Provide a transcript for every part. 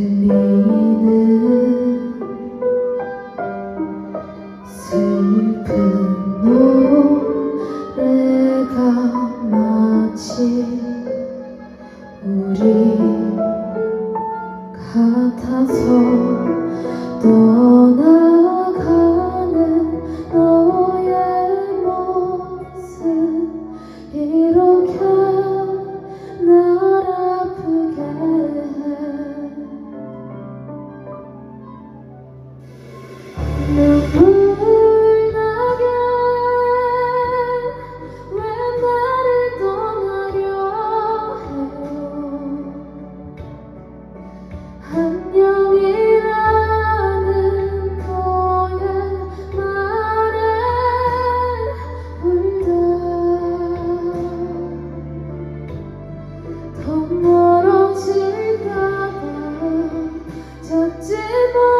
들리는 슬픈 노래가 마치 우리 같아서 또 寂寞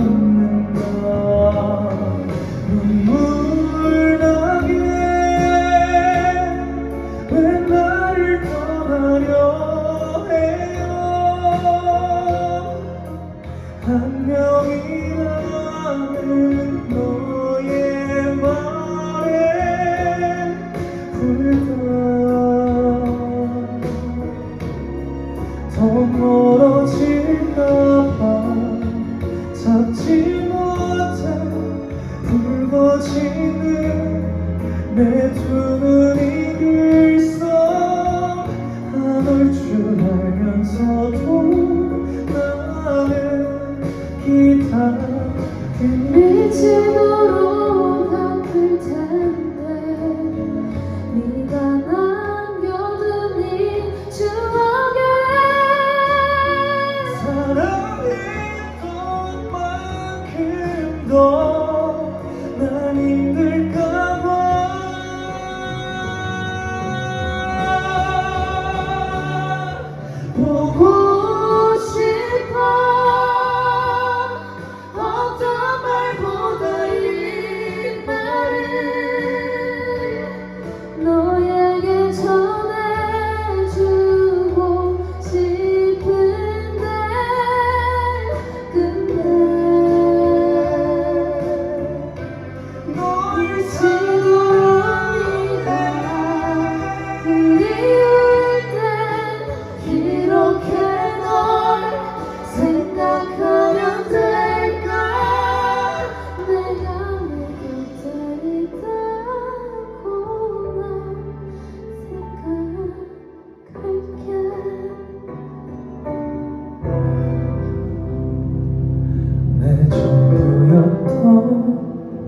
더 멀어질까봐 잡지 못해 붉어지는 내 두 눈이 글썽 안올 줄 알면서도 나는 기다리지 건난 힘들까봐. 보고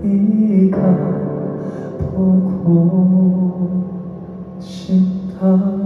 네가 보고 싶다.